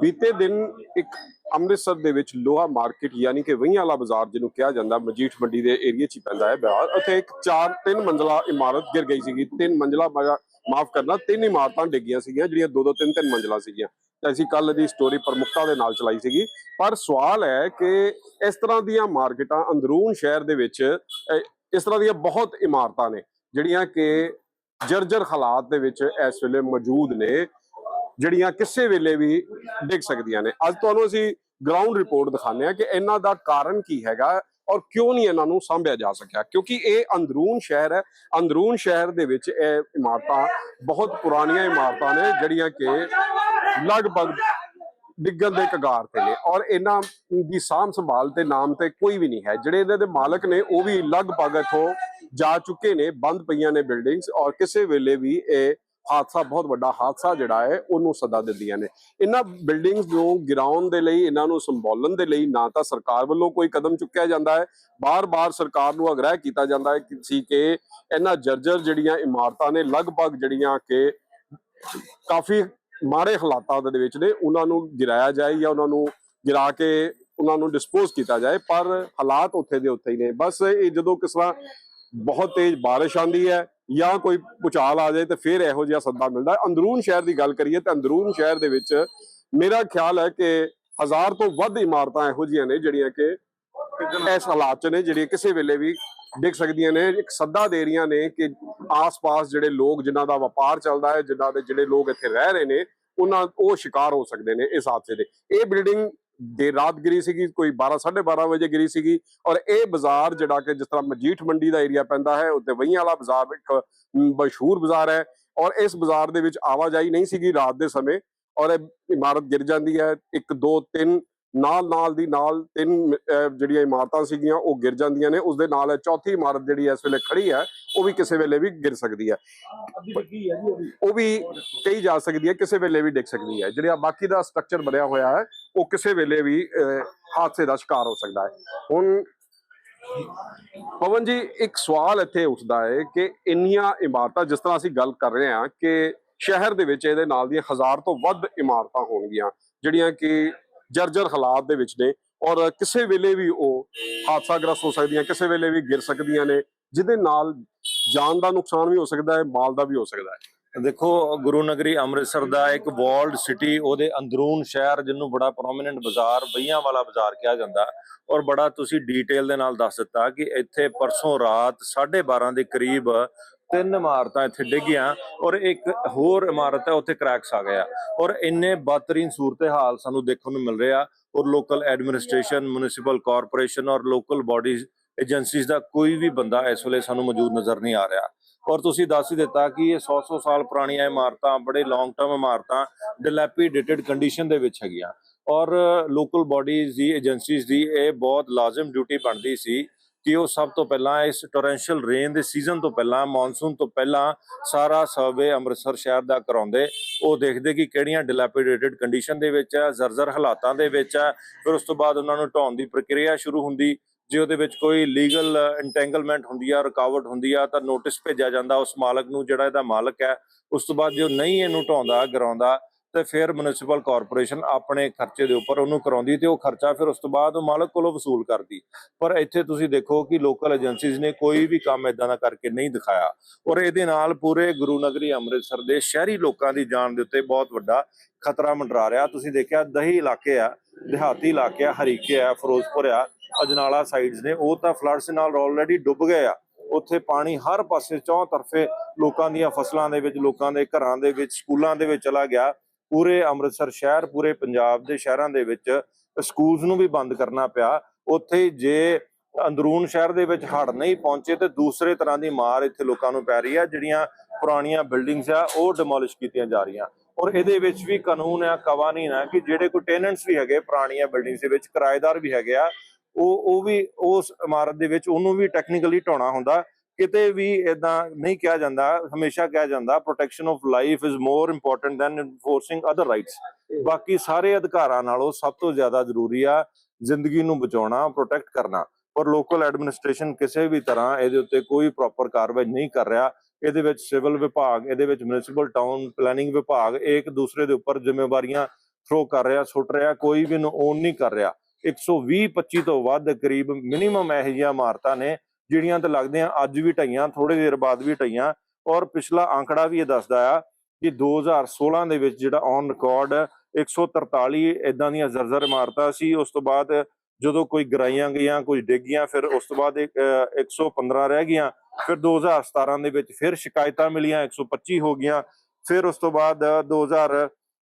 ਬੀਤੇ ਦਿਨ ਇੱਕ ਅੰਮ੍ਰਿਤਸਰ ਦੇ ਵਿੱਚ ਲੋਹਾ ਮਾਰਕੀਟ ਯਾਨੀ ਕਿ ਵਹੀਆਂ ਵਾਲਾ ਬਾਜ਼ਾਰ ਜਿਹਨੂੰ ਕਿਹਾ ਜਾਂਦਾ, ਮਜੀਠ ਮੰਡੀ ਦੇ ਏਰੀਆ 'ਚ ਹੀ ਪੈਂਦਾ ਹੈ ਬਾਜ਼ਾਰ। ਉੱਥੇ ਇੱਕ ਚਾਰ ਤਿੰਨ ਮੰਜ਼ਲਾ ਇਮਾਰਤ ਗਿਰ ਗਈ ਸੀਗੀ। ਤਿੰਨ ਮੰਜ਼ਲਾ ਮਾਫ ਕਰਨਾ, ਤਿੰਨ ਇਮਾਰਤਾਂ ਡਿੱਗੀਆਂ ਸੀਗੀਆਂ, ਜਿਹੜੀਆਂ ਦੋ ਦੋ ਤਿੰਨ ਤਿੰਨ ਮੰਜ਼ਲਾ ਸੀਗੀਆਂ। ਤੇ ਅਸੀਂ ਕੱਲ ਦੀ ਸਟੋਰੀ ਪ੍ਰਮੁਖਤਾ ਦੇ ਨਾਲ ਚਲਾਈ ਸੀਗੀ। ਪਰ ਸਵਾਲ ਹੈ ਕਿ ਇਸ ਤਰ੍ਹਾਂ ਦੀਆਂ ਮਾਰਕੀਟਾਂ ਅੰਦਰੂਨ ਸ਼ਹਿਰ ਦੇ ਵਿੱਚ ਇਸ ਤਰ੍ਹਾਂ ਦੀਆਂ ਬਹੁਤ ਇਮਾਰਤਾਂ ਨੇ, ਜਿਹੜੀਆਂ ਕਿ ਜਰਜਰ ਹਾਲਾਤ ਦੇ ਵਿੱਚ ਇਸ ਵੇਲੇ ਮੌਜੂਦ ਨੇ। ਜਿਹੜੀਆਂ ਕਿਸੇ ਵੇਲੇ ਵੀ ਡਿੱਗ ਸਕਦੀਆਂ ਨੇ। ਅੱਜ ਤੁਹਾਨੂੰ ਅਸੀਂ ਗਰਾਊਂਡ ਰਿਪੋਰਟ ਦਿਖਾਉਂਦੇ ਆ ਕਿ ਇਹਨਾਂ ਦਾ ਕਾਰਨ ਕੀ ਹੈਗਾ ਔਰ ਕਿਉਂ ਨਹੀਂ ਇਹਨਾਂ ਨੂੰ ਸੰਭਿਆ ਜਾ ਸਕਿਆ। ਕਿਉਂਕਿ ਇਹ ਅੰਦਰੂਨ ਸ਼ਹਿਰ ਹੈ। ਅੰਦਰੂਨ ਸ਼ਹਿਰ ਦੇ ਵਿੱਚ ਇਹ ਇਮਾਰਤਾਂ, ਬਹੁਤ ਪੁਰਾਣੀਆਂ ਇਮਾਰਤਾਂ ਨੇ, ਜਿਹੜੀਆਂ ਕਿ ਲਗਭਗ ਡਿੱਗਣ ਦੇ ਕਗਾਰ ਤੇ ਨੇ ਔਰ ਇਹਨਾਂ ਦੀ ਸਾਂਭ ਸੰਭਾਲ ਤੇ ਨਾਮ ਤੇ ਕੋਈ ਵੀ ਨਹੀਂ ਹੈ। ਜਿਹੜੇ ਇਹਨਾਂ ਦੇ ਮਾਲਕ ਨੇ, ਉਹ ਵੀ ਲਗਭਗ ਇਥੋਂ ਜਾ ਚੁੱਕੇ ਨੇ, ਬੰਦ ਪਈਆਂ ਨੇ ਬਿਲਡਿੰਗਸ ਔਰ ਕਿਸੇ ਵੇਲੇ ਵੀ ਇਹ ਹਾਦਸਾ, ਬਹੁਤ ਵੱਡਾ ਹਾਦਸਾ ਜਿਹੜਾ ਹੈ, ਉਹਨੂੰ ਸੱਦਾ ਦਿੰਦੀਆਂ ਨੇ। ਇਹਨਾਂ ਬਿਲਡਿੰਗਸ ਨੂੰ ਗਿਰਾਉਣ ਦੇ ਲਈ, ਇਹਨਾਂ ਨੂੰ ਸੰਭਾਲਣ ਦੇ ਲਈ ਨਾ ਤਾਂ ਸਰਕਾਰ ਵੱਲੋਂ ਕੋਈ ਕਦਮ ਚੁੱਕਿਆ ਜਾਂਦਾ ਹੈ, ਬਾਰ-ਬਾਰ ਸਰਕਾਰ ਨੂੰ ਆਗ੍ਰਹਿ ਕੀਤਾ ਜਾਂਦਾ ਹੈ ਕਿ ਸੀ ਕਿ ਇਹਨਾਂ ਜਰਜਰ ਜਿਹੜੀਆਂ ਇਮਾਰਤਾਂ ਨੇ, ਲਗਭਗ ਜਿਹੜੀਆਂ ਕਿ ਕਾਫੀ ਮਾੜੇ ਹਾਲਾਤਾਂ ਦੇ ਵਿੱਚ ਨੇ, ਉਹਨਾਂ ਨੂੰ ਗਿਰਾਇਆ ਜਾਏ ਜਾਂ ਉਹਨਾਂ ਨੂੰ ਗਿਰਾ ਕੇ ਉਹਨਾਂ ਨੂੰ ਡਿਸਪੋਜ਼ ਕੀਤਾ ਜਾਏ, ਪਰ ਹਾਲਾਤ ਉੱਥੇ ਦੇ ਉੱਥੇ ਹੀ ਨੇ। ਬਸ ਇਹ ਜਦੋਂ ਕਿਸ ਤਰ੍ਹਾਂ ਬਹੁਤ ਤੇਜ਼ ਬਾਰਿਸ਼ ਆਂਦੀ ਹੈ ਜਾਂ ਕੋਈ ਭੁਚਾਲ ਆ ਜਾਏ ਤੇ ਫਿਰ ਇਹੋ ਜਿਹਾ ਸੱਦਾ ਮਿਲਦਾ। ਅੰਦਰੂਨ ਸ਼ਹਿਰ ਦੀ ਗੱਲ ਕਰੀਏ ਤਾਂ ਅੰਦਰੂਨ ਸ਼ਹਿਰ ਦੇ ਵਿੱਚ ਮੇਰਾ ਖਿਆਲ ਹੈ ਕਿ ਹਜ਼ਾਰ ਤੋਂ ਵੱਧ ਇਮਾਰਤਾਂ ਇਹੋ ਜਿਹੀਆਂ ਨੇ ਜਿਹੜੀਆਂ ਕਿ ਇਸ ਹਾਲਾਤ 'ਚ ਨੇ, ਜਿਹੜੀਆਂ ਕਿਸੇ ਵੇਲੇ ਵੀ ਡਿੱਗ ਸਕਦੀਆਂ ਨੇ। ਇੱਕ ਸੱਦਾ ਦੇ ਰਹੀਆਂ ਨੇ ਕਿ ਆਸ-ਪਾਸ ਜਿਹੜੇ ਲੋਕ ਜਿਨ੍ਹਾਂ ਦਾ ਵਪਾਰ ਚੱਲਦਾ ਹੈ, ਜਿਨ੍ਹਾਂ ਦੇ ਜਿਹੜੇ ਲੋਕ ਇੱਥੇ ਰਹਿ ਰਹੇ ਨੇ, ਉਹਨਾਂ, ਉਹ ਸ਼ਿਕਾਰ ਹੋ ਸਕਦੇ ਨੇ ਇਸ ਹਾਦਸੇ ਦੇ। ਇਹ ਬਿਲਡਿੰਗ ਦੇ ਰਾਤ ਗਿਰੀ ਸੀਗੀ ਕੋਈ 12 12:30 ਵਜੇ ਗਿਰੀ ਸੀਗੀ ਔਰ ਇਹ ਬਾਜ਼ਾਰ ਜਿਹੜਾ ਕਿ ਜਿਸ ਤਰ੍ਹਾਂ ਮਜੀਠ ਮੰਡੀ ਦਾ ਏਰੀਆ ਪੈਂਦਾ ਹੈ ਉੱਤੇ ਵਹੀਆਂ ਵਾਲਾ ਬਾਜ਼ਾਰ ਇੱਕ ਮਸ਼ਹੂਰ ਬਾਜ਼ਾਰ ਹੈ ਔਰ ਇਸ ਬਾਜ਼ਾਰ ਦੇ ਵਿੱਚ ਆਵਾਜਾਈ ਨਹੀਂ ਸੀਗੀ ਰਾਤ ਦੇ ਸਮੇਂ ਔਰ ਇਹ ਇਮਾਰਤ ਗਿਰ ਜਾਂਦੀ ਹੈ ਇੱਕ ਦੋ ਤਿੰਨ ਨਾਲ ਨਾਲ ਦੀ ਨਾਲ ਤਿੰਨ ਜਿਹੜੀਆਂ ਇਮਾਰਤਾਂ ਸੀਗੀਆਂ ਉਹ ਗਿਰ ਜਾਂਦੀਆਂ ਨੇ ਉਸ ਦੇ ਨਾਲ ਚੌਥੀ ਇਮਾਰਤ ਜਿਹੜੀ ਇਸ ਵੇਲੇ ਖੜੀ ਹੈ ਉਹ ਵੀ ਕਿਸੇ ਵੇਲੇ ਵੀ ਗਿਰ ਸਕਦੀ ਹੈ। ਵੀ। ਉਹ ਵੀ ਕਹੀ ਜਾ ਸਕਦੀ ਹੈ ਕਿਸੇ ਵੇਲੇ ਵੀ ਡਿੱਗ ਸਕਦੀ ਹੈ। ਜਿਹੜਾ ਬਾਕੀ ਦਾ ਸਟਰਕਚਰ ਬਣਿਆ ਹੋਇਆ ਹੈ ਉਹ ਕਿਸੇ ਵੇਲੇ ਵੀ ਅਹ, ਹਾਦਸੇ ਦਾ ਸ਼ਿਕਾਰ ਹੋ ਸਕਦਾ ਹੈ। ਹੁਣ ਪਵਨ ਜੀ ਇੱਕ ਸਵਾਲ ਇੱਥੇ ਉੱਠਦਾ ਹੈ ਕਿ ਇੰਨੀਆਂ ਇਮਾਰਤਾਂ ਜਿਸ ਤਰ੍ਹਾਂ ਅਸੀਂ ਗੱਲ ਕਰ ਰਹੇ ਹਾਂ ਕਿ ਸ਼ਹਿਰ ਦੇ ਵਿੱਚ ਇਹਦੇ ਨਾਲ ਦੀਆਂ ਹਜ਼ਾਰ ਤੋਂ ਵੱਧ ਇਮਾਰਤਾਂ ਹੋਣਗੀਆਂ ਜਿਹੜੀਆਂ ਕਿ ਜਰਜਰ ਹਾਲਾਤ ਦੇ ਵਿੱਚ ਨੇ ਔਰ ਕਿਸੇ ਵੇਲੇ ਵੀ ਉਹ ਹਾਦਸਾਗ੍ਰਸਤ ਹੋ ਸਕਦੀਆਂ ਕਿਸੇ ਵੇਲੇ ਵੀ ਗਿਰ ਸਕਦੀਆਂ ਨੇ ਜਿਹਦੇ ਨਾਲ ਜਾਨ ਦਾ ਨੁਕਸਾਨ ਵੀ ਹੋ ਸਕਦਾ ਹੈ ਮਾਲ ਦਾ ਵੀ ਹੋ ਸਕਦਾ ਹੈ। ਦੇਖੋ, ਗੁਰੂ ਨਗਰੀ ਅੰਮ੍ਰਿਤਸਰ ਦਾ ਇੱਕ ਵਾਲਡ ਸਿਟੀ ਉਹਦੇ ਅੰਦਰੂਨ ਸ਼ਹਿਰ ਜਿਹਨੂੰ ਬੜਾ ਪ੍ਰੋਮਿਨੈਂਟ ਬਾਜ਼ਾਰ, ਬਈਆਂ ਵਾਲਾ ਬਾਜ਼ਾਰ ਕਿਹਾ ਜਾਂਦਾ। ਔਰ ਬੜਾ ਤੁਸੀਂ ਡੀਟੇਲ ਦੇ ਨਾਲ ਦੱਸ ਦਿੱਤਾ ਕਿ ਇੱਥੇ ਪਰਸੋਂ ਰਾਤ 12:30 ਦੇ ਕਰੀਬ ਤਿੰਨ ਇਮਾਰਤਾਂ ਇੱਥੇ ਡਿੱਗੀਆਂ ਔਰ ਇੱਕ ਹੋਰ ਇਮਾਰਤ ਹੈ, ਉੱਥੇ ਕ੍ਰੈਕਸ ਆ ਗਿਆ। ਔਰ ਇੰਨੇ ਬਦਤਰੀਨ ਸੂਰਤ-ਹਾਲ ਸਾਨੂੰ ਦੇਖਣ ਨੂੰ ਮਿਲ ਰਿਹਾ ਔਰ ਲੋਕਲ ਐਡਮਿਨਿਸਟ੍ਰੇਸ਼ਨ ਮਿਊਨਿਸਪਲ ਕਾਰਪੋਰੇਸ਼ਨ ਔਰ ਲੋਕਲ ਬਾਡੀਜ਼ ਏਜੰਸੀਜ਼ ਦਾ ਕੋਈ ਵੀ ਬੰਦਾ ਇਸ ਵੇਲੇ ਸਾਨੂੰ ਮੌਜੂਦ ਨਜ਼ਰ ਨਹੀਂ ਆ ਰਿਹਾ। ਔਰ ਤੁਸੀਂ ਦੱਸ ਹੀ ਦਿੱਤਾ ਕਿ ਇਹ 100-100 ਸਾਲ ਪੁਰਾਣੀਆਂ ਇਮਾਰਤਾਂ, ਬੜੇ ਲੌਂਗ ਟਰਮ ਇਮਾਰਤਾਂ ਡਿਲੈਪੀਡੇਟਡ ਕੰਡੀਸ਼ਨ ਦੇ ਵਿੱਚ ਹੈਗੀਆਂ। ਔਰ ਲੋਕਲ ਬਾਡੀਜ਼ ਦੀ ਏਜੰਸੀਜ਼ ਦੀ ਇਹ ਬਹੁਤ ਲਾਜ਼ਮ ਡਿਊਟੀ ਬਣਦੀ ਸੀ ਕਿ ਉਹ ਸਭ ਤੋਂ ਪਹਿਲਾਂ ਇਸ ਟੋਰੈਂਸ਼ੀਅਲ ਰੇਨ ਦੇ ਸੀਜ਼ਨ ਤੋਂ ਪਹਿਲਾਂ ਮੌਨਸੂਨ ਤੋਂ ਪਹਿਲਾਂ ਸਾਰਾ ਸਰਵੇ ਅੰਮ੍ਰਿਤਸਰ ਸ਼ਹਿਰ ਦਾ ਕਰਾਉਂਦੇ। ਉਹ ਦੇਖਦੇ ਕਿ ਕਿਹੜੀਆਂ ਡਿਲੈਪੀਡੇਟਡ ਕੰਡੀਸ਼ਨ ਦੇ ਵਿੱਚ ਹੈ ਜ਼ਰਜ਼ਰ ਹਾਲਾਤਾਂ ਦੇ ਵਿੱਚ ਹੈ ਫਿਰ ਉਸ ਤੋਂ ਬਾਅਦ ਉਹਨਾਂ ਨੂੰ ਢਾਉਣ ਦੀ ਪ੍ਰਕਿਰਿਆ ਸ਼ੁਰੂ ਹੁੰਦੀ। ਜੇ ਉਹਦੇ ਵਿੱਚ ਕੋਈ ਲੀਗਲ ਇੰਟੈਂਗਲਮੈਂਟ ਹੁੰਦੀ ਆ, ਰੁਕਾਵਟ ਹੁੰਦੀ ਆ, ਤਾਂ ਨੋਟਿਸ ਭੇਜਿਆ ਜਾਂਦਾ ਉਸ ਮਾਲਕ ਨੂੰ ਜਿਹੜਾ ਇਹਦਾ ਮਾਲਕ ਹੈ। ਉਸ ਤੋਂ ਬਾਅਦ ਜੇ ਉਹ ਨਹੀਂ ਇਹਨੂੰ ਢਾਉਂਦਾ, ਗਰਾਉਂਦਾ, ਤੇ ਫਿਰ ਮਿਊਨਿਸਪਲ ਕਾਰਪੋਰੇਸ਼ਨ ਆਪਣੇ ਖਰਚੇ ਦੇ ਉੱਪਰ ਉਹਨੂੰ ਕਰਾਉਂਦੀ ਤੇ ਉਹ ਖਰਚਾ ਫਿਰ ਉਸ ਤੋਂ ਬਾਅਦ ਉਹ ਮਾਲਕ ਕੋਲੋਂ ਵਸੂਲ ਕਰਦੀ। ਪਰ ਇੱਥੇ ਤੁਸੀਂ ਦੇਖੋ ਕਿ ਲੋਕਲ ਏਜੰਸੀਜ਼ ਨੇ ਕੋਈ ਵੀ ਕੰਮ ਇਦਾਂ ਦਾ ਕਰਕੇ ਨਹੀਂ ਦਿਖਾਇਆ। ਔਰ ਇਹਦੇ ਨਾਲ ਪੂਰੇ ਗੁਰੂ ਨਗਰੀ ਅੰਮ੍ਰਿਤਸਰ ਦੇ ਸ਼ਹਿਰੀ ਲੋਕਾਂ ਦੀ ਜਾਨ ਦੇ ਉੱਤੇ ਬਹੁਤ ਵੱਡਾ ਖਤਰਾ ਮੰਡਰਾ ਰਿਹਾ। ਤੁਸੀਂ ਦੇਖਿਆ ਦਹੀ ਇਲਾਕੇ ਆ, ਦਿਹਾਤੀ ਇਲਾਕੇ ਆ, ਹਰੀਕੇ ਆ, ਫਿਰੋਜ਼ਪੁਰ ਆ ਅਜਨਾਲਾ ਸਾਈਡਸ ਨੇ, ਉਹ ਤਾਂ ਫਲੱਡਸ ਨਾਲ ਆਲਰੇਡੀ ਡੁੱਬ ਗਏ ਆ। ਉੱਥੇ ਪਾਣੀ ਹਰ ਪਾਸੇ ਚੌਂ ਤਰਫੇ ਲੋਕਾਂ ਦੀਆਂ ਫਸਲਾਂ ਦੇ ਵਿੱਚ, ਲੋਕਾਂ ਦੇ ਘਰਾਂ ਦੇ ਵਿੱਚ, ਸਕੂਲਾਂ ਦੇ ਵਿੱਚ ਚਲਾ ਗਿਆ। ਪੂਰੇ ਅੰਮ੍ਰਿਤਸਰ ਸ਼ਹਿਰ, ਪੂਰੇ ਪੰਜਾਬ ਦੇ ਸ਼ਹਿਰਾਂ ਦੇ ਵਿੱਚ ਸਕੂਲਸ ਨੂੰ ਵੀ ਬੰਦ ਕਰਨਾ ਪਿਆ। ਉੱਥੇ ਜੇ ਅੰਦਰੂਨ ਸ਼ਹਿਰ ਦੇ ਵਿੱਚ ਹੜ ਨਹੀਂ ਪਹੁੰਚੇ, ਤੇ ਦੂਸਰੇ ਤਰ੍ਹਾਂ ਦੀ ਮਾਰ ਇੱਥੇ ਲੋਕਾਂ ਨੂੰ ਪੈ ਰਹੀ ਹੈ ਜਿਹੜੀਆਂ ਪੁਰਾਣੀਆਂ ਬਿਲਡਿੰਗਸ ਆ, ਉਹ ਡਿਮੋਲਿਸ਼ ਕੀਤੀਆਂ ਜਾ ਰਹੀਆਂ। ਔਰ ਇਹਦੇ ਵਿੱਚ ਵੀ ਕਾਨੂੰਨ ਆ, ਕਵਾਨੀਨ ਆ ਕਿ ਜਿਹੜੇ ਕੋਈ ਟੈਨੈਂਟਸ ਵੀ ਹੈਗੇ, ਪੁਰਾਣੀਆਂ ਬਿਲਡਿੰਗਸ ਦੇ ਵਿੱਚ, ਕਿਰਾਏਦਾਰ ਵੀ ਹੈਗੇ ਆ ਉਹ ਉਹ ਵੀ ਉਸ ਇਮਾਰਤ ਦੇ ਵਿੱਚ ਉਹਨੂੰ ਵੀ ਟੈਕਨੀਕਲੀ ਢਾਉਣਾ ਹੁੰਦਾ। ਕਿਤੇ ਵੀ ਇਦਾਂ ਨਹੀਂ ਕਿਹਾ ਜਾਂਦਾ, ਹਮੇਸ਼ਾ ਕਿਹਾ ਜਾਂਦਾ protection of life is more important than enforcing other rights ਬਾਕੀ ਸਾਰੇ ਅਧਿਕਾਰਾਂ ਨਾਲੋਂ ਸਭ ਤੋਂ ਜ਼ਿਆਦਾ ਜ਼ਰੂਰੀ ਆ ਜ਼ਿੰਦਗੀ ਨੂੰ ਬਚਾਉਣਾ ਪ੍ਰੋਟੈਕਟ ਕਰਨਾ। ਪਰ ਲੋਕਲ ਐਡਮਿਨਿਸਟ੍ਰੇਸ਼ਨ ਕਿਸੇ ਵੀ ਤਰ੍ਹਾਂ ਇਹਦੇ ਉੱਤੇ ਕੋਈ ਪ੍ਰੋਪਰ ਕਾਰਵਾਈ ਨਹੀਂ ਕਰ ਰਿਹਾ। ਇਹਦੇ ਵਿੱਚ ਸਿਵਲ ਵਿਭਾਗ, ਇਹਦੇ ਵਿੱਚ ਮਿਊਨਿਸਪਲ ਟਾਊਨ ਪਲੈਨਿੰਗ ਵਿਭਾਗ ਇੱਕ ਦੂਸਰੇ ਦੇ ਉੱਪਰ ਜ਼ਿੰਮੇਵਾਰੀਆਂ ਥਰੋ ਕਰ ਰਿਹਾ, ਸੁੱਟ ਰਿਹਾ, ਕੋਈ ਵੀ ਨੂੰ ਓਨ ਨਹੀਂ ਕਰ ਰਿਹਾ। 120 25 ਤੋਂ ਵੱਧ ਕਰੀਬ ਮਿਨੀਮਮ ਇਹੋ ਜਿਹੀਆਂ ਇਮਾਰਤਾਂ ਨੇ ਜਿਹੜੀਆਂ ਤਾਂ ਲੱਗਦੀਆਂ ਅੱਜ ਵੀ ਢਈਆਂ ਥੋੜੇ ਦੇਰ ਬਾਅਦ ਵੀ ਢਈਆਂ। ਔਰ ਪਿਛਲਾ ਆંકੜਾ ਵੀ ਇਹ ਦੱਸਦਾ ਆ ਕਿ 2016 ਦੇ ਵਿੱਚ ਜਿਹੜਾ ਔਨ ਰਿਕਾਰਡ 143 ਇਦਾਂ ਦੀਆਂ ਜ਼ਰਜ਼ਰ ਇਮਾਰਤਾਂ ਸੀ ਉਸ ਤੋਂ ਬਾਅਦ ਜਦੋਂ ਕੋਈ ਗਰਾਈਆਂ ਗਈਆਂ ਕੁਝ ਗਈਆਂ ਫਿਰ ਉਸ ਤੋਂ ਬਾਅਦ ਇੱਕ, ਅਹ, 115 ਰਹਿ ਗਈਆਂ ਫਿਰ 2017 ਦੇ ਵਿੱਚ ਫਿਰ ਸ਼ਿਕਾਇਤਾਂ ਮਿਲੀਆਂ 125 ਹੋ ਗਈਆਂ ਫਿਰ ਉਸ ਤੋਂ ਬਾਅਦ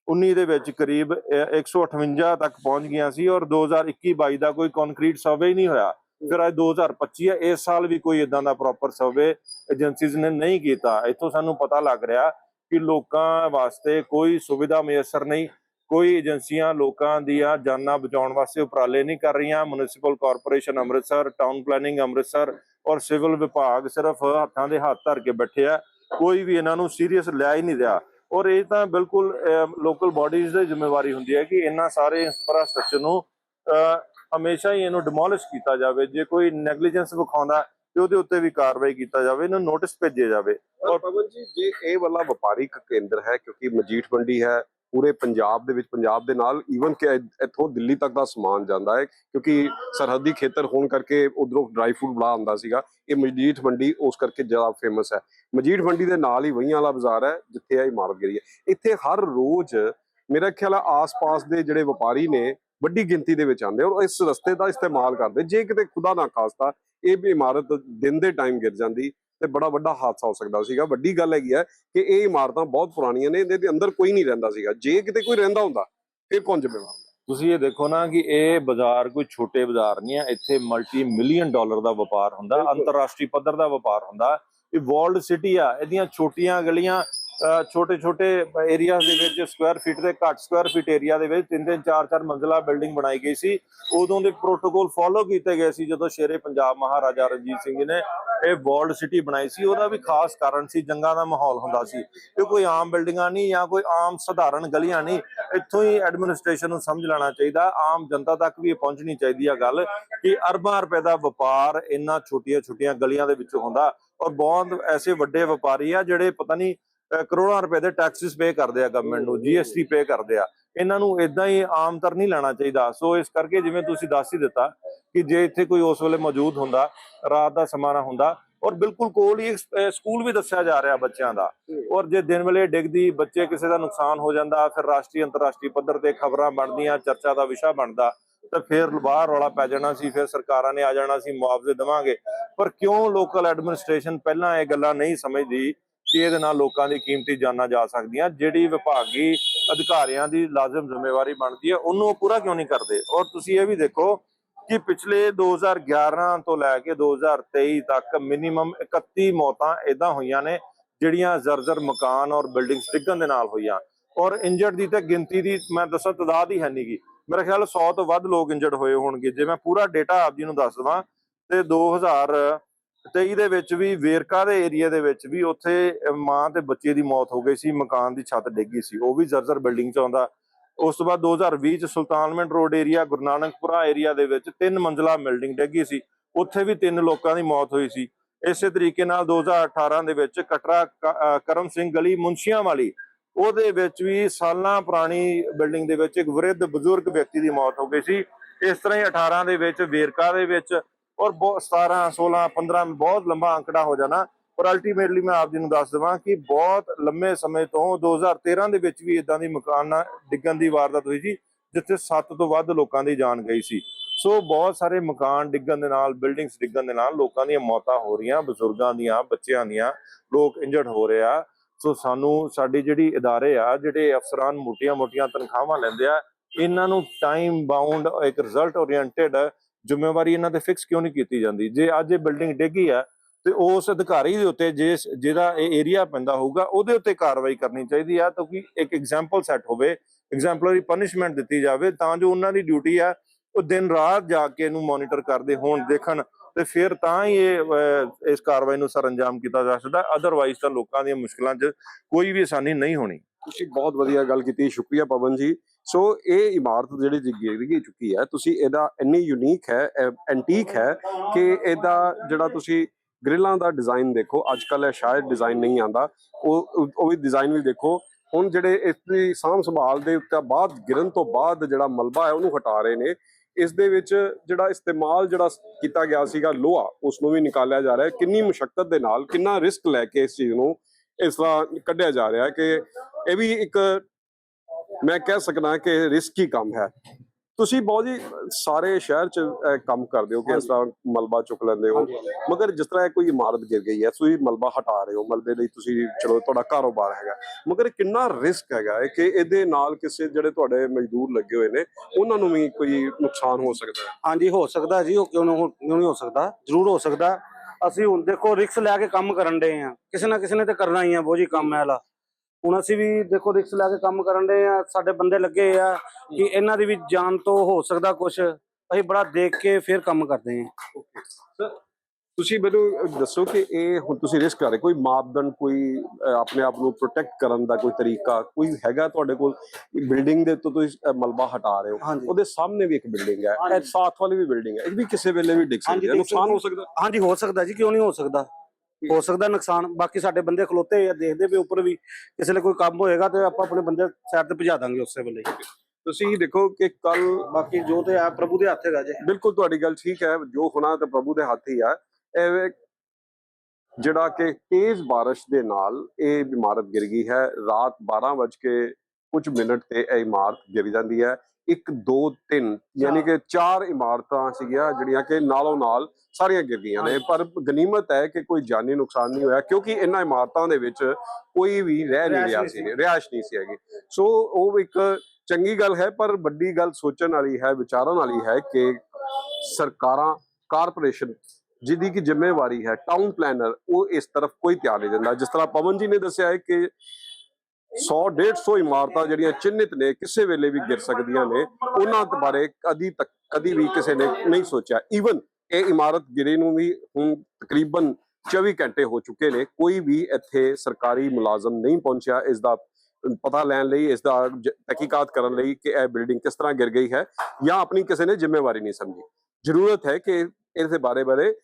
2019 ਦੇ ਵਿੱਚ ਕਰੀਬ ਅਹ, 158 ਤੱਕ ਪਹੁੰਚ ਗਈਆਂ ਸੀ ਔਰ 2021-22 ਦਾ ਕੋਈ ਕੰਕਰੀਟ ਸਰਵੇ ਹੀ ਨਹੀਂ ਹੋਇਆ। ਫਿਰ ਅੱਜ 2025 ਹੈ ਇਸ ਸਾਲ ਵੀ ਕੋਈ ਇਦਾਂ ਦਾ ਪ੍ਰੋਪਰ ਸਰਵੇ ਏਜੰਸੀਜ਼ ਨੇ ਨਹੀਂ ਕੀਤਾ। ਇੱਥੋਂ ਸਾਨੂੰ ਪਤਾ ਲੱਗ ਰਿਹਾ ਕਿ ਲੋਕਾਂ ਵਾਸਤੇ ਕੋਈ ਸੁਵਿਧਾ ਮੁਯੱਸਰ ਨਹੀਂ ਕੋਈ ਏਜੰਸੀਆਂ ਲੋਕਾਂ ਦੀਆਂ ਜਾਨਾਂ ਬਚਾਉਣ ਵਾਸਤੇ ਉਪਰਾਲੇ ਨਹੀਂ ਕਰ ਰਹੀਆਂ। Municipal corporation Amritsar town planning Amritsar ਔਰ ਸਿਵਲ ਵਿਭਾਗ ਸਿਰਫ ਹੱਥਾਂ ਦੇ ਹੱਥ ਧਰ ਕੇ ਬੈਠੇ ਆ। ਕੋਈ ਵੀ ਇਹਨਾਂ ਨੂੰ ਸੀਰੀਅਸ ਲੈ ਹੀ ਨਹੀਂ ਰਿਹਾ। ਔਰ ਇਹ ਤਾਂ ਬਿਲਕੁਲ ਲੋਕਲ ਬਾਡੀਜ਼ ਦੀ ਜ਼ਿੰਮੇਵਾਰੀ ਹੁੰਦੀ ਹੈ ਕਿ ਇਹਨਾਂ ਸਾਰੇ ਇੰਫਰਾਸਟ੍ਰਕਚਰ ਨੂੰ ਹਮੇਸ਼ਾ ਹੀ ਇਹਨੂੰ ਡਿਮੋਲਿਸ਼ ਕੀਤਾ ਜਾਵੇ। ਜੇ ਕੋਈ ਨੈਗਲੀਜੈਂਸ ਵਿਖਾਉਂਦਾ ਤੇ ਉਹਦੇ ਉੱਤੇ ਵੀ ਕਾਰਵਾਈ ਕੀਤਾ ਜਾਵੇ, ਇਹਨੂੰ ਨੋਟਿਸ ਭੇਜਿਆ ਜਾਵੇ। ਔਰ ਪਵਨ ਜੀ, ਜੇ ਇਹ ਵਾਲਾ ਵਪਾਰਿਕ ਕੇਂਦਰ ਹੈ, ਕਿਉਂਕਿ ਮਜੀਠ ਮੰਡੀ ਹੈ ਪੂਰੇ ਪੰਜਾਬ ਦੇ ਵਿੱਚ, ਪੰਜਾਬ ਦੇ ਨਾਲ ਈਵਨ ਕਿ ਇੱਥੋਂ ਦਿੱਲੀ ਤੱਕ ਦਾ ਸਮਾਨ ਜਾਂਦਾ ਹੈ, ਕਿਉਂਕਿ ਸਰਹੱਦੀ ਖੇਤਰ ਹੋਣ ਕਰਕੇ ਉਧਰੋਂ ਡਰਾਈ ਫਰੂਟ ਬੜਾ ਆਉਂਦਾ ਸੀਗਾ। ਇਹ ਮਜੀਠ ਮੰਡੀ ਉਸ ਕਰਕੇ ਜ਼ਿਆਦਾ ਫੇਮਸ ਹੈ। ਮਜੀਠ ਮੰਡੀ ਦੇ ਨਾਲ ਹੀ ਵਹੀਆਂ ਵਾਲਾ ਬਾਜ਼ਾਰ ਹੈ, ਜਿੱਥੇ ਇਹ ਇਮਾਰਤ ਗਿਰੀ ਹੈ। ਇੱਥੇ ਹਰ ਰੋਜ਼ ਮੇਰਾ ਖਿਆਲ ਹੈ ਆਸ-ਪਾਸ ਦੇ ਜਿਹੜੇ ਵਪਾਰੀ ਨੇ, ਵੱਡੀ ਗਿਣਤੀ ਦੇ ਵਿੱਚ ਆਉਂਦੇ ਔਰ ਇਸ ਰਸਤੇ ਦਾ ਇਸਤੇਮਾਲ ਕਰਦੇ। ਜੇ ਕਿਤੇ ਖੁਦਾ ਨਾ ਖਾਸਤਾ, ਇਹ ਵੀ ਇਮਾਰਤ ਦਿਨ ਦੇ ਟਾਈਮ ਗਿਰ ਜਾਂਦੀ। ਤੇ ਬੜਾ ਵੱਡਾ ਹਾਦਸਾ ਹੋ ਸਕਦਾ ਸੀਗਾ। ਵੱਡੀ ਗੱਲ ਹੈਗੀ ਹੈ ਕਿ ਇਹ ਇਮਾਰਤਾਂ ਬਹੁਤ ਪੁਰਾਣੀਆਂ ਨੇ ਇਹਦੇ ਅੰਦਰ ਕੋਈ ਨਹੀਂ ਰਹਿੰਦਾ ਸੀਗਾ। ਜੇ ਕਿਤੇ ਕੋਈ ਰਹਿੰਦਾ ਹੁੰਦਾ ਫਿਰ ਕੌਣ ਜ਼ਿੰਮੇਵਾਰ ਤੁਸੀਂ ਇਹ ਦੇਖੋ ਨਾ ਕਿ ਇਹ ਬਾਜ਼ਾਰ ਕੋਈ ਛੋਟੇ ਬਾਜ਼ਾਰ ਨਹੀਂ ਹੈ ਇੱਥੇ ਮਲਟੀ ਮਿਲੀਅਨ ਡਾਲਰ ਦਾ ਵਪਾਰ ਹੁੰਦਾ। ਅੰਤਰਰਾਸ਼ਟਰੀ ਪੱਧਰ ਦਾ ਵਪਾਰ ਹੁੰਦਾ। ਇਹ ਵਰਲਡ ਸਿਟੀ ਆ ਇਹਦੀਆਂ ਛੋਟੀਆਂ ਗਲੀਆਂ ਛੋਟੇ ਛੋਟੇ ਏਰੀਆਜ਼ ਦੇ ਵਿੱਚ ਸਕੁਆਇਰ ਫੀਟ ਦੇ ਘੱਟ ਸਕੁਆਇਰ ਫੀਟ ਏਰੀਆ ਦੇ ਵਿੱਚ ਤਿੰਨ ਤਿੰਨ ਚਾਰ ਚਾਰ ਮੰਜ਼ਲਾ ਬਿਲਡਿੰਗ ਬਣਾਈ ਗਈ ਸੀ। ਉਦੋਂ ਦੇ ਪ੍ਰੋਟੋਕੋਲ ਫੋਲੋ ਕੀਤੇ ਗਏ ਸੀ ਜਦੋਂ ਸ਼ੇਰੇ ਪੰਜਾਬ ਮਹਾਰਾਜਾ ਰਣਜੀਤ ਸਿੰਘ ਜੀ ਨੇ ਇਹ ਵਰਲਡ ਸਿਟੀ ਬਣਾਈ ਸੀ। ਉਹਦਾ ਵੀ ਖਾਸ ਕਾਰਨ ਸੀ, ਜੰਗਾਂ ਦਾ ਮਾਹੌਲ ਹੁੰਦਾ ਸੀ। ਇਹ ਕੋਈ ਆਮ ਬਿਲਡਿੰਗਾਂ ਨਹੀਂ ਜਾਂ ਕੋਈ ਆਮ ਸਧਾਰਨ ਗਲੀਆਂ ਨਹੀਂ, ਇੱਥੋਂ ਹੀ ਐਡਮਿਨਿਸਟ੍ਰੇਸ਼ਨ ਨੂੰ ਸਮਝ ਲੈਣਾ ਚਾਹੀਦਾ। ਆਮ ਜਨਤਾ ਤੱਕ ਵੀ ਇਹ ਪਹੁੰਚਣੀ ਚਾਹੀਦੀ ਆ ਗੱਲ ਕਿ ਅਰਬਾਂ ਰੁਪਏ ਦਾ ਵਪਾਰ ਇੰਨਾ ਛੋਟੀਆਂ ਛੋਟੀਆਂ ਗਲੀਆਂ ਦੇ ਵਿੱਚ ਹੁੰਦਾ। ਔਰ ਬਹੁਤ ਐਸੇ ਵੱਡੇ ਵਪਾਰੀ ਆ ਜਿਹੜੇ ਪਤਾ ਨਹੀਂ ਕਰੋੜਾਂ ਰੁਪਏ ਦੇ ਟੈਕਸਿਸ ਪੇ ਕਰਦੇ ਆ ਗਵਰਨਮੈਂਟ ਨੂੰ ਜੀਐਸਟੀ ਪੇ ਕਰਦੇ ਆ। ਇਹਨਾਂ ਨੂੰ ਇਦਾਂ ਹੀ ਆਮ ਤਰ ਨਹੀਂ ਲੈਣਾ ਚਾਹੀਦਾ। ਸੋ ਇਸ ਕਰਕੇ ਜਿਵੇਂ ਤੁਸੀਂ ਦੱਸ ਹੀ ਦਿੱਤਾ ਕਿ ਜੇ ਇੱਥੇ ਕੋਈ ਉਸ ਵੇਲੇ ਮੌਜੂਦ ਹੁੰਦਾ, ਰਾਤ ਦਾ ਸਮਾਂ ਨਾ ਹੁੰਦਾ, ਔਰ ਬਿਲਕੁਲ ਕੋਲ ਹੀ ਸਕੂਲ ਵੀ ਦੱਸਿਆ ਜਾ ਰਿਹਾ ਬੱਚਿਆਂ ਦਾ। ਔਰ ਜੇ ਦਿਨ ਵੇਲੇ ਡਿੱਗਦੀ, ਬੱਚੇ ਕਿਸੇ ਦਾ ਨੁਕਸਾਨ ਹੋ ਜਾਂਦਾ, ਫਿਰ ਰਾਸ਼ਟਰੀ, ਅੰਤਰਰਾਸ਼ਟਰੀ ਪੱਧਰ ਤੇ ਖਬਰਾਂ ਬਣਦੀਆਂ, ਚਰਚਾ ਦਾ ਵਿਸ਼ਾ ਬਣਦਾ, ਤਾਂ ਫਿਰ ਬਾਹਰ ਰੌਲਾ ਪੈ ਜਾਣਾ ਸੀ, ਫਿਰ ਸਰਕਾਰਾਂ ਨੇ ਆ ਜਾਣਾ ਸੀ, ਮੁਆਵਜ਼ੇ ਦੇਵਾਂਗੇ। ਪਰ ਕਿਉਂ ਲੋਕਲ ਐਡਮਿਨਿਸਟ੍ਰੇਸ਼ਨ ਪਹਿਲਾਂ ਇਹ ਗੱਲਾਂ ਨਹੀਂ ਸਮਝਦੀ? ਕਿ ਇਹਦੇ ਨਾਲ ਲੋਕਾਂ ਦੀ ਕੀਮਤੀ ਜਾਨਾਂ ਜਾ ਸਕਦੀਆਂ, ਜਿਹੜੀ ਵਿਭਾਗੀ ਅਧਿਕਾਰੀਆਂ ਦੀ ਲਾਜ਼ਮ ਜ਼ਿੰਮੇਵਾਰੀ ਬਣਦੀ ਹੈ, ਉਹਨੂੰ ਉਹ ਪੂਰਾ ਕਿਉਂ ਨਹੀਂ ਕਰਦੇ? ਔਰ ਤੁਸੀਂ ਇਹ ਵੀ ਦੇਖੋ ਕਿ ਪਿਛਲੇ 2011 ਤੋਂ ਲੈ ਕੇ 2023 ਤੱਕ ਮਿਨੀਮਮ 31 ਮੌਤਾਂ ਇਦਾਂ ਹੋਈਆਂ ਨੇ, ਜਿਹੜੀਆਂ ਜ਼ਰਜ਼ਰ ਮਕਾਨ ਔਰ ਬਿਲਡਿੰਗਸ ਡਿੱਗਣ ਦੇ ਨਾਲ ਹੋਈਆਂ। ਔਰ ਇੰਜਰਡ ਦੀ ਤਾਂ ਗਿਣਤੀ ਦੀ ਮੈਂ ਦੱਸਾਂ, ਤਦਾਦ ਹੀ ਹੈ ਨਹੀਂਗੀ ਮੇਰਾ ਖਿਆਲ 100 ਤੋਂ ਵੱਧ ਲੋਕ ਇੰਜਰਡ ਹੋਏ ਹੋਣਗੇ। ਜੇ ਮੈਂ ਪੂਰਾ ਡੇਟਾ ਆਪ ਜੀ ਨੂੰ ਦੱਸ ਦਵਾਂ, ਤੇ 2023 ਦੇ ਵਿੱਚ ਵੀ ਵੇਰਕਾ ਦੇ ਏਰੀਆ ਦੇ ਵਿੱਚ ਵੀ ਉੱਥੇ ਮਾਂ ਤੇ ਬੱਚੇ ਦੀ ਮੌਤ ਹੋ ਗਈ ਸੀ, ਮਕਾਨ ਦੀ ਛੱਤ ਡਿੱਗੀ ਸੀ, ਉਹ ਵੀ ਜ਼ਰਜ਼ਰ ਬਿਲਡਿੰਗ ਚ ਆਉਂਦਾ। ਉਸ ਤੋਂ ਬਾਅਦ 2020 ਚ Sultanwind road area, Guru Nanakpura area ਦੇ ਵਿੱਚ ਤਿੰਨ ਮੰਜ਼ਲਾ ਬਿਲਡਿੰਗ ਡਿੱਗੀ ਸੀ, ਉੱਥੇ ਵੀ ਤਿੰਨ ਲੋਕਾਂ ਦੀ ਮੌਤ ਹੋਈ ਸੀ। ਇਸੇ ਤਰੀਕੇ ਨਾਲ 2018 ਦੇ ਵਿੱਚ ਕਟਰਾ ਕ- ਕਰਮ ਸਿੰਘ ਗਲੀ ਮੁੰਸ਼ੀਆਂ ਵਾਲੀ ਉਹਦੇ ਵਿੱਚ ਵੀ ਸਾਲਾਂ ਪੁਰਾਣੀ ਬਿਲਡਿੰਗ ਦੇ ਵਿੱਚ ਇੱਕ ਵਿਰਧ ਬਜ਼ੁਰਗ ਵਿਅਕਤੀ ਦੀ ਮੌਤ ਹੋ ਗਈ ਸੀ। ਇਸ ਤਰ੍ਹਾਂ ਹੀ 18 ਦੇ ਵਿੱਚ ਵੇਰਕਾ ਦੇ ਵਿੱਚ ਔਰ ਬਹੁਤ 17 16 15 ਬਹੁਤ ਲੰਬਾ ਅੰਕੜਾ ਹੋ ਜਾਣਾ। ਪਰ ਅਲਟੀਮੇਟਲੀ ਮੈਂ ਆਪ ਜੀ ਨੂੰ ਦੱਸ ਦਵਾਂ ਕਿ ਬਹੁਤ ਲੰਮੇ ਸਮੇਂ ਤੋਂ 2013 ਦੇ ਵਿੱਚ ਵੀ ਇਦਾਂ ਦੀ ਮਕਾਨ ਡਿੱਗਣ ਦੀ ਵਾਰਦਾਤ ਹੋਈ ਸੀ, ਜਿੱਥੇ 7 ਤੋਂ ਵੱਧ ਲੋਕਾਂ ਦੀ ਜਾਨ ਗਈ ਸੀ। ਸੋ ਬਹੁਤ ਸਾਰੇ ਮਕਾਨ ਡਿੱਗਣ ਦੇ ਨਾਲ ਬਿਲਡਿੰਗਸ ਡਿੱਗਣ ਦੇ ਨਾਲ ਲੋਕਾਂ ਦੀਆਂ ਮੌਤਾਂ ਹੋ ਰਹੀਆਂ, ਬਜ਼ੁਰਗਾਂ ਦੀਆਂ, ਬੱਚਿਆਂ ਦੀਆਂ, ਲੋਕ ਇੰਜਰਡ ਹੋ ਰਹੇ ਆ। ਸੋ ਸਾਨੂੰ ਸਾਡੀ ਜਿਹੜੀ ਇਦਾਰੇ ਆ, ਜਿਹੜੇ ਅਫਸਰਾਨ ਮੋਟੀਆਂ-ਮੋਟੀਆਂ ਤਨਖਾਹਾਂ ਲੈਂਦੇ ਆ, ਇਹਨਾਂ ਨੂੰ ਟਾਈਮ ਬਾਉਂਡ ਇੱਕ ਰਿਜ਼ਲਟ ਓਰੀਐਂਟਡ ਜ਼ਿੰਮੇਵਾਰੀ ਇਹਨਾਂ ਤੇ ਫਿਕਸ ਕਿਉਂ ਨਹੀਂ ਕੀਤੀ ਜਾਂਦੀ? ਜੇ ਅੱਜ ਇਹ ਬਿਲਡਿੰਗ ਡਿੱਗੀ ਆ ਤੇ ਉਸ ਅਧਿਕਾਰੀ ਦੇ ਉੱਤੇ ਜਿਸ ਜਿਹਦਾ ਇਹ ਏਰੀਆ ਪੈਂਦਾ ਹੋਊਗਾ, ਉਹਦੇ ਉੱਤੇ ਕਾਰਵਾਈ ਕਰਨੀ ਚਾਹੀਦੀ ਆ ਤਾਂ ਕਿ ਇੱਕ ਐਗਜ਼ਾਮਪਲ ਸੈੱਟ ਹੋਵੇ ਐਗਜ਼ਾਮਪਲਰੀ ਪਨਿਸ਼ਮੈਂਟ ਦਿੱਤੀ ਜਾਵੇ, ਤਾਂ ਜੋ ਉਹਨਾਂ ਦੀ ਡਿਊਟੀ ਆ ਉਹ ਦਿਨ ਰਾਤ ਜਾ ਕੇ ਇਹਨੂੰ ਮੋਨੀਟਰ ਕਰਦੇ ਹੋਣ, ਦੇਖਣ, ਤੇ ਫਿਰ ਤਾਂ ਹੀ ਇਹ ਇਸ ਕਾਰਵਾਈ ਨੂੰ ਸਰ ਅੰਜਾਮ ਕੀਤਾ ਜਾ ਸਕਦਾ ਅਦਰਵਾਈਜ਼ ਤਾਂ ਲੋਕਾਂ ਦੀਆਂ ਮੁਸ਼ਕਲਾਂ 'ਚ ਕੋਈ ਵੀ ਆਸਾਨੀ ਨਹੀਂ ਹੋਣੀ। ਤੁਸੀਂ ਬਹੁਤ ਵਧੀਆ ਗੱਲ ਕੀਤੀ, ਸ਼ੁਕਰੀਆ ਪਵਨ ਜੀ। ਸੋ ਇਹ ਇਮਾਰਤ ਜਿਹੜੀ ਜੀ ਚੁੱਕੀ ਹੈ, ਤੁਸੀਂ ਇਹਦਾ ਇੰਨੀ ਯੂਨੀਕ ਹੈ ਐਂਟੀਕ ਹੈ ਕਿ ਇਹਦਾ ਜਿਹੜਾ ਤੁਸੀਂ ਗ੍ਰਿਲਾਂ ਦਾ ਡਿਜ਼ਾਈਨ ਦੇਖੋ ਅੱਜ ਕੱਲ ਇਹ ਸ਼ਾਇਦ ਡਿਜ਼ਾਈਨ ਨਹੀਂ ਆਂਦਾ ਉਹ, ਉਹ- ਉਹ ਵੀ ਡਿਜ਼ਾਈਨ ਵੀ ਦੇਖੋ, ਹੁਣ ਜਿਹੜੇ ਇਸ ਦੀ ਸਾਂਭ ਸੰਭਾਲ ਦੇ ਉੱਤੇ ਬਾਅਦ, ਗਿਰਨ ਤੋਂ ਬਾਅਦ ਜਿਹੜਾ ਮਲਬਾ ਹੈ, ਉਹਨੂੰ ਹਟਾ ਰਹੇ ਨੇ। ਇਸ ਦੇ ਵਿੱਚ ਜਿਹੜਾ ਇਸਤੇਮਾਲ ਜਿਹੜਾ ਕੀਤਾ ਗਿਆ ਸੀਗਾ ਲੋਹਾ ਉਸ ਨੂੰ ਵੀ ਨਿਕਾਲਿਆ ਜਾ ਰਿਹਾ ਹੈ। ਕਿੰਨੀ ਮੁਸ਼ਕਲ ਦੇ ਨਾਲ ਕਿੰਨਾ ਰਿਸਕ ਲੈ ਕੇ ਇਸ ਚੀਜ਼ ਨੂੰ ਇਸ ਤਰ੍ਹਾਂ ਕੱਢਿਆ ਜਾ ਰਿਹਾ ਹੈ ਕਿ ਇਹ ਵੀ ਇੱਕ ਮੈਂ ਕਹਿ ਸਕਦਾ ਕਿ ਰਿਸਕੀ ਕੰਮ ਹੈ। ਤੁਸੀਂ ਬਹੁਤ ਜੀ ਸਾਰੇ ਸ਼ਹਿਰ ਚ ਕੰਮ ਕਰਦੇ ਹੋ ਕਿ ਇਸ ਤਰ੍ਹਾਂ ਮਲਬਾ ਚੁੱਕ ਲੈਂਦੇ ਹੋ। ਮਗਰ ਜਿਸ ਤਰ੍ਹਾਂ ਕੋਈ ਇਮਾਰਤ ਗਿਰ ਗਈ ਹੈ ਤੁਸੀਂ ਮਲਬਾ ਹਟਾ ਰਹੇ ਹੋ। ਮਲਬੇ ਲਈ ਤੁਸੀਂ ਚਲੋ ਤੁਹਾਡਾ ਕਾਰੋਬਾਰ ਹੈਗਾ। ਮਗਰ ਕਿੰਨਾ ਰਿਸਕ ਹੈਗਾ ਹੈ ਕਿ ਇਹਦੇ ਨਾਲ ਕਿਸੇ ਜਿਹੜੇ ਤੁਹਾਡੇ ਮਜ਼ਦੂਰ ਲੱਗੇ ਹੋਏ ਨੇ ਉਹਨਾਂ ਨੂੰ ਵੀ ਕੋਈ ਨੁਕਸਾਨ ਹੋ ਸਕਦਾ ਹੈ? ਹਾਂਜੀ ਹੋ ਸਕਦਾ ਜੀ ਉਹ ਕਿਉਂ ਨਹੀਂ ਹੋ ਸਕਦਾ? ਜ਼ਰੂਰ ਹੋ ਸਕਦਾ। ਅਸੀਂ ਹੁਣ ਦੇਖੋ ਰਿਕਸ ਲੈ ਕੇ ਕੰਮ ਕਰਨ ਦੇ ਆ ਕਿਸੇ ਨਾ ਕਿਸੇ ਨੇ ਤੇ ਕਰਨਾ ਹੀ ਆ ਬੋ ਜੀ ਕੰਮ ਹੈ ਵਾਲਾ ਹੁਣ ਅਸੀਂ ਵੀ ਦੇਖੋ ਰਿਕਸ ਲੈ ਕੇ ਕੰਮ ਕਰਨ ਦੇ ਆ ਸਾਡੇ ਬੰਦੇ ਲੱਗੇ ਆ ਕਿ ਇਹਨਾਂ ਦੀ ਵੀ ਜਾਨ ਤੋਂ ਹੋ ਸਕਦਾ ਕੁਝ ਅਸੀਂ ਬੜਾ ਦੇਖ ਕੇ ਫਿਰ ਕੰਮ ਕਰਦੇ ਆ ਤੁਸੀਂ ਮੈਨੂੰ ਦੱਸੋ ਕਿ ਇਹ ਹੁਣ ਤੁਸੀਂ ਰਿਸਕ ਕਰ ਰਹੇ ਕੋਈ ਮਾਪਦੰਡ ਕੋਈ ਆਪਣੇ ਆਪ ਨੂੰ ਪ੍ਰੋਟੈਕਟ ਕਰਨ ਦਾ ਕੋਈ ਤਰੀਕਾ ਕੋਈ ਹੈਗਾ ਤੁਹਾਡੇ ਕੋਲ? ਬਿਲਡਿੰਗ ਦੇ ਤੋਂ ਤੁਸੀਂ ਮਲਬਾ ਹਟਾ ਰਹੇ ਹੋ। ਉਹਦੇ ਸਾਹਮਣੇ ਵੀ ਇੱਕ ਬਿਲਡਿੰਗ ਹੈ। ਇਹ। ਸਾਥ ਵਾਲੀ ਵੀ ਬਿਲਡਿੰਗ ਹੈ। ਇਹ ਵੀ ਕਿਸੇ ਵੇਲੇ ਵੀ ਡਿੱਗ ਸਕਦੀ ਹੈ। ਨੁਕਸਾਨ ਹੋ ਸਕਦਾ। ਹਾਂਜੀ ਹੋ ਸਕਦਾ ਜੀ ਕਿਉਂ ਨਹੀਂ ਹੋ ਸਕਦਾ? ਹੋ ਸਕਦਾ ਨੁਕਸਾਨ ਬਾਕੀ ਸਾਡੇ ਬੰਦੇ ਖਲੋਤੇ ਆ ਦੇਖਦੇ ਵੀ ਉੱਪਰ ਵੀ ਕਿਸੇ ਲਈ ਕੋਈ ਕੰਮ ਹੋਏਗਾ ਤੇ ਆਪਾਂ ਆਪਣੇ ਬੰਦੇ ਸਾਈਡ ਤੇ ਭਜਾ ਦਾਂਗੇ ਉਸੇ ਵੇਲੇ। ਤੁਸੀਂ ਦੇਖੋ ਕਿ ਕੱਲ ਬਾਕੀ ਜੋ ਤੇ ਆ ਪ੍ਰਭੂ ਦੇ ਹੱਥ ਹੈਗਾ ਜੇ। ਬਿਲਕੁਲ ਤੁਹਾਡੀ ਗੱਲ ਠੀਕ ਹੈ ਜੋ ਹੋਣਾ ਤੇ ਪ੍ਰਭੂ ਦੇ ਹੱਥ ਹੀ ਹੈ ਇਹ ਜਿਹੜਾ ਕਿ ਤੇਜ਼ ਬਾਰਿਸ਼ ਦੇ ਨਾਲ ਇਹ ਇਮਾਰਤ ਗਿਰ ਗਈ ਹੈ। ਰਾਤ 12 ਵਜ ਕੁਝ ਮਿੰਟ ਤੇ ਇਹ ਇਮਾਰਤ ਗਿਰ ਜਾਂਦੀ ਹੈ। 1 2 3 ਯਾਨੀ ਕਿ ਚਾਰ ਇਮਾਰਤਾਂ ਸੀਗੀਆਂ ਜਿਹੜੀਆਂ ਕਿ ਨਾਲੋਂ ਨਾਲ ਸਾਰੀਆਂ ਗਿਰ ਗਈਆਂ ਨੇ ਪਰ ਗਨੀਮਤ ਹੈ ਕਿ ਕੋਈ ਜਾਨੀ ਨੁਕਸਾਨ ਨਹੀਂ ਹੋਇਆ ਕਿਉਂਕਿ ਇਹਨਾਂ ਇਮਾਰਤਾਂ ਦੇ ਵਿੱਚ ਕੋਈ ਵੀ ਰਹਿ ਨਹੀਂ ਰਿਹਾ ਸੀ। ਰਿਹਾਇਸ਼ ਨਹੀਂ ਸੀ ਹੈਗੀ। ਸੋ ਉਹ ਇੱਕ ਚੰਗੀ ਗੱਲ ਹੈ ਪਰ ਵੱਡੀ ਗੱਲ ਸੋਚਣ ਵਾਲੀ ਹੈ ਵਿਚਾਰਨ ਵਾਲੀ ਹੈ ਕਿ ਸਰਕਾਰਾਂ ਕਾਰਪੋਰੇਸ਼ਨ ਜਿਹਦੀ ਕੀ ਜ਼ਿੰਮੇਵਾਰੀ ਹੈ ਟਾਊਨ ਪਲੈਨਰ ਉਹ ਇਸ ਤਰਫ ਕੋਈ ਧਿਆਨ ਨਹੀਂ ਦਿੰਦਾ। ਜਿਸ ਤਰ੍ਹਾਂ ਪਵਨ ਜੀ ਨੇ ਦੱਸਿਆ ਹੈ ਕਿ 100 150 ਇਮਾਰਤਾਂ ਜਿਹੜੀਆਂ ਚਿੰਨਿਤ ਨੇ, ਕਿਸੇ ਵੇਲੇ ਵੀ ਗਿਰ ਸਕਦੀਆਂ ਨੇ, ਉਹਨਾਂ ਬਾਰੇ ਕਦੀ ਤੱਕ, ਕਦੀ ਵੀ ਕਿਸੇ ਨੇ ਨਹੀਂ ਸੋਚਿਆ। ਈਵਨ ਇਹ ਇਮਾਰਤ ਗਿਰੇ ਨੂੰ ਵੀ ਹੁਣ ਤਕਰੀਬਨ 24 ਘੰਟੇ ਹੋ ਚੁੱਕੇ ਨੇ, ਕੋਈ ਵੀ ਇੱਥੇ ਸਰਕਾਰੀ ਮੁਲਾਜ਼ਮ ਨਹੀਂ ਪਹੁੰਚਿਆ। ਇਸ ਦਾ ਪਤਾ ਲੈਣ ਲਈ, ਇਸ ਦਾ ਤਹਿਕੀਕਾਤ ਕਰਨ ਲਈ ਕਿ ਇਹ ਬਿਲਡਿੰਗ ਕਿਸ ਤਰ੍ਹਾਂ ਗਿਰ ਗਈ ਹੈ ਜਾਂ ਆਪਣੀ ਕਿਸੇ ਨੇ ਜ਼ਿੰਮੇਵਾਰੀ ਨਹੀਂ ਸਮਝੀ। ਜ਼ਰੂਰਤ ਹੈ ਕਿ ਇਸ ਦੇ ਬਾਰੇ ਬਾਰੇ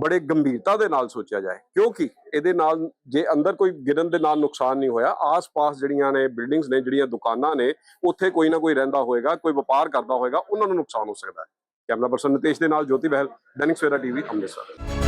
ਬੜੇ ਗੰਭੀਰਤਾ ਦੇ ਨਾਲ ਸੋਚਿਆ ਜਾਏ, ਕਿਉਂਕਿ ਇਹਦੇ ਨਾਲ ਜੇ ਅੰਦਰ ਕੋਈ ਗਿਰਨ ਦੇ ਨਾਲ ਨੁਕਸਾਨ ਨਹੀਂ ਹੋਇਆ, ਆਸ-ਪਾਸ ਜਿਹੜੀਆਂ ਨੇ ਬਿਲਡਿੰਗਸ ਨੇ, ਜਿਹੜੀਆਂ ਦੁਕਾਨਾਂ ਨੇ, ਉੱਥੇ ਕੋਈ ਨਾ ਕੋਈ ਰਹਿੰਦਾ ਹੋਏਗਾ, ਕੋਈ ਵਪਾਰ ਕਰਦਾ ਹੋਏਗਾ, ਉਹਨਾਂ ਨੂੰ ਨੁਕਸਾਨ ਹੋ ਸਕਦਾ ਹੈ। ਕੈਮਰਾ ਪਰਸਨ ਨਿਤੇਸ਼ ਦੇ ਨਾਲ ਜੋਤੀ ਬਹਿਲ, ਦੈਨਿਕ ਸਵੇਰਾ ਟੀਵੀ, ਅੰਮ੍ਰਿਤਸਰ।